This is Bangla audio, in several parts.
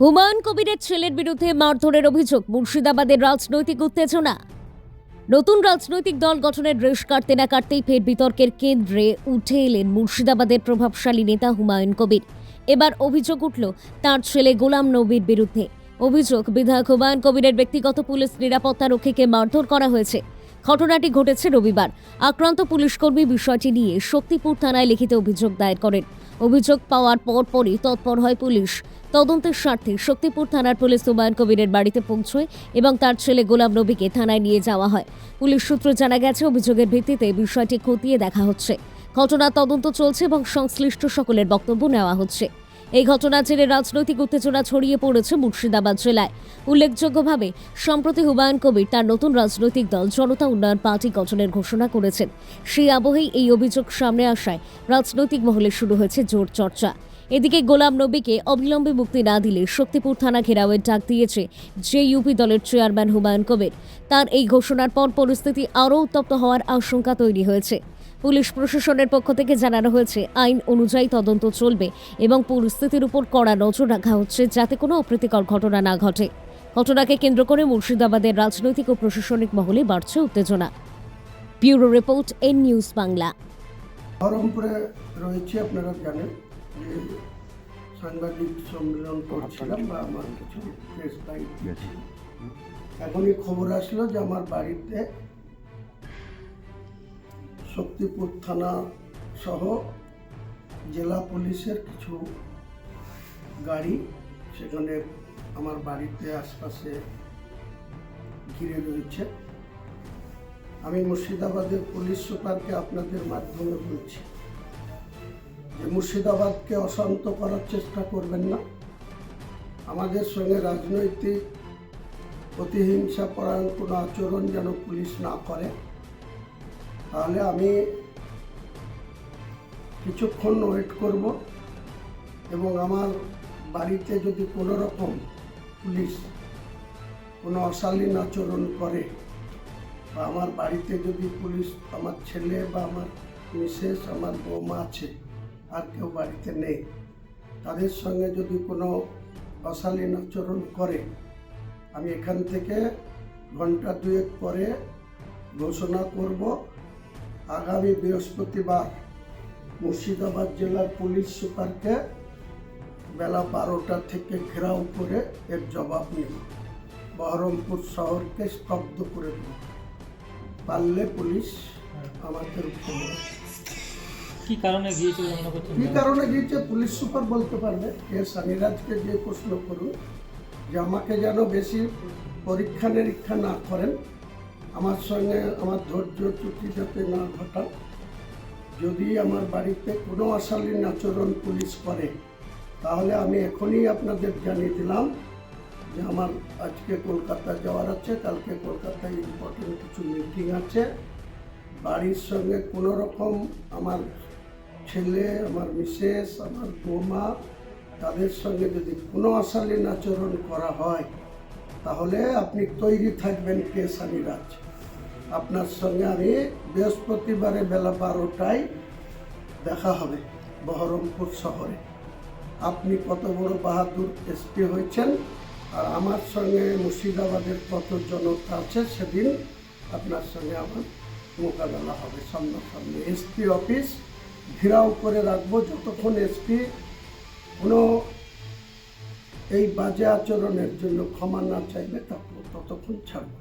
হুমায়ুন কবিরের ছেলের বিরুদ্ধে মারধরের অভিযোগ, মুর্শিদাবাদের রাজনৈতিক উত্তেজনা। নতুন রাজনৈতিক দল গঠনের রেশ কাটতে না কাটতেই ফের বিতর্কের কেন্দ্রে উঠে এলেন মুর্শিদাবাদের প্রভাবশালী নেতা হুমায়ুন কবির। এবার অভিযোগ উঠল, তার ছেলে গোলাম নবীর বিরুদ্ধে। অভিযোগ, বিধায়ক হুমায়ুন কবিরের ব্যক্তিগত পুলিশ নিরাপত্তা রক্ষীকে মারধর করা হয়েছে। ঘটনাটি ঘটেছে রবিবার। আক্রান্ত পুলিশকর্মী বিষয়টি নিয়ে শক্তিপুর থানায় লিখিত অভিযোগ দায়ের করেন। অভিযোগ পাওয়ার পরপরই তৎপর হয় পুলিশ। তদন্তের স্বার্থে শক্তিপুর থানার পুলিশ হুমায়ুন কবিরের বাড়িতে পৌঁছয় এবং তার ছেলে গোলাম নবীকে থানায় নিয়ে যাওয়া হয়। পুলিশ সূত্র জানা গেছে, অভিযোগের ভিত্তিতে বিষয়টি খতিয়ে দেখা হচ্ছে। ঘটনার তদন্ত চলছে এবং সংশ্লিষ্ট সকলের বক্তব্য নেওয়া হচ্ছে। এই ঘটনার জেরে রাজনৈতিক উত্তেজনা ছড়িয়ে পড়েছে মুর্শিদাবাদ জেলায়। উল্লেখযোগ্যভাবে, সম্প্রতি হুমায়ুন কবির তার নতুন রাজনৈতিক দল জনতা উন্নয়ন পার্টি গঠনের ঘোষণা করেছেন। সেই আবহেই এই অভিযোগ সামনে আসায় রাজনৈতিক মহলে শুরু হয়েছে জোর চর্চা। এদিকে গোলাম নবীকে অবিলম্বে মুক্তি না দিলে শক্তিপুর থানা ঘেরাওয়ের ডাক দিয়েছে যে ইউপি দলের চেয়ারম্যান হুমায়ুন কবির। তার এই ঘোষণার পর পরিস্থিতি আরও উত্তপ্ত হওয়ার আশঙ্কা তৈরি হয়েছে। পুলিশ প্রশাসনের পক্ষ থেকে জানানো হয়েছে আইন অনুযায়ী তদন্ত চলবে এবং পরিস্থিতির উপর কড়া নজর রাখা হচ্ছে যাতে কোনো অপ্রীতিকর ঘটনা না ঘটে। ঘটনাকে কেন্দ্র করে মুর্শিদাবাদের রাজনৈতিক ও প্রশাসনিক মহলে বাড়ছে উত্তেজনা। Bureau report N news Bangla. বহরমপুরে রয়েছে আপনারা জানেন যে সাংবাদিক সম্মেলন করছিলাম বা আমার কিছু প্রেস দিয়েছি এখনই খবর আসলো যে আমার বাড়িতে শক্তিপুর থানা সহ জেলা পুলিশের কিছু গাড়ি সেখানে আমার বাড়িতে আশপাশে ঘিরে রয়েছে। আমি মুর্শিদাবাদের পুলিশ সুপারকে আপনাদের মাধ্যমে বলছি যে মুর্শিদাবাদকে অশান্ত করার চেষ্টা করবেন না। আমাদের সঙ্গে রাজনৈতিক প্রতিহিংসা পরায়ণ কোনো আচরণ যেন পুলিশ না করে। তাহলে আমি কিছুক্ষণ ওয়েট করব এবং আমার বাড়িতে যদি কোনো রকম পুলিশ কোনো অশালীন আচরণ করে বা আমার বাড়িতে যদি পুলিশ, আমার ছেলে বা আমার মিসেস, আমার বৌমা আছে, আর কেউ বাড়িতে নেই, তাদের সঙ্গে যদি কোনো অশালীন আচরণ করে, আমি এখান থেকে ঘণ্টা দুয়েক পরে ঘোষণা করব আগামী বৃহস্পতিবার মুর্শিদাবাদ জেলার পুলিশ সুপারকে বেলা বারোটা থেকে ঘেরাও করে এর জবাব নেব বহরমপুর শহরকে স্তব্ধ করে দেব পারলে পুলিশ আমাদের কি কারণে গিয়েছিল কি কারণে গিয়েছে পুলিশ সুপার বলতে পারবে? এ সানিরাজকে যে প্রশ্ন করুন যে আমাকে যেন বেশি পরীক্ষা নিরীক্ষা না করেন আমার সঙ্গে আমার ধৈর্য ত্রুটি যাতে না ঘটান যদি আমার বাড়িতে কোনো অশালীন আচরণ পুলিশ করে, তাহলে আমি এখনই আপনাদের জানিয়ে দিলাম যে আমার আজকে কলকাতা যাওয়ার আছে, কালকে কলকাতায় ইম্পর্টেন্ট কিছু মিটিং আছে। বাড়ির সঙ্গে কোনো রকম আমার ছেলে, আমার মিসেস, আমার বৌমা, তাদের সঙ্গে যদি কোনো অশালীন আচরণ করা হয়, তাহলে আপনি তৈরি থাকবেন কে সানিরাজ। আপনার সঙ্গে আমি বৃহস্পতিবারে বেলা বারোটায় দেখা হবে বহরমপুর শহরে। আপনি কত বড় বাহাদুর এসপি হয়েছেন আর আমার সঙ্গে মুর্শিদাবাদের কত জনতা আছে সেদিন আপনার সঙ্গে আমার মোকাবেলা হবে। সামনাসামনি এসপি অফিস ঘেরাও করে রাখব, যতক্ষণ এসপি কোনো এই বাজে আচরণের জন্য ক্ষমা না চাইবে তখন ততক্ষণ ছাড়ব।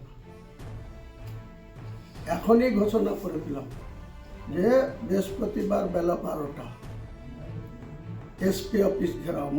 এখনই ঘোষণা করে দিলাম যে বৃহস্পতিবার বেলা বারোটা এসপি অফিস ঘেরাও।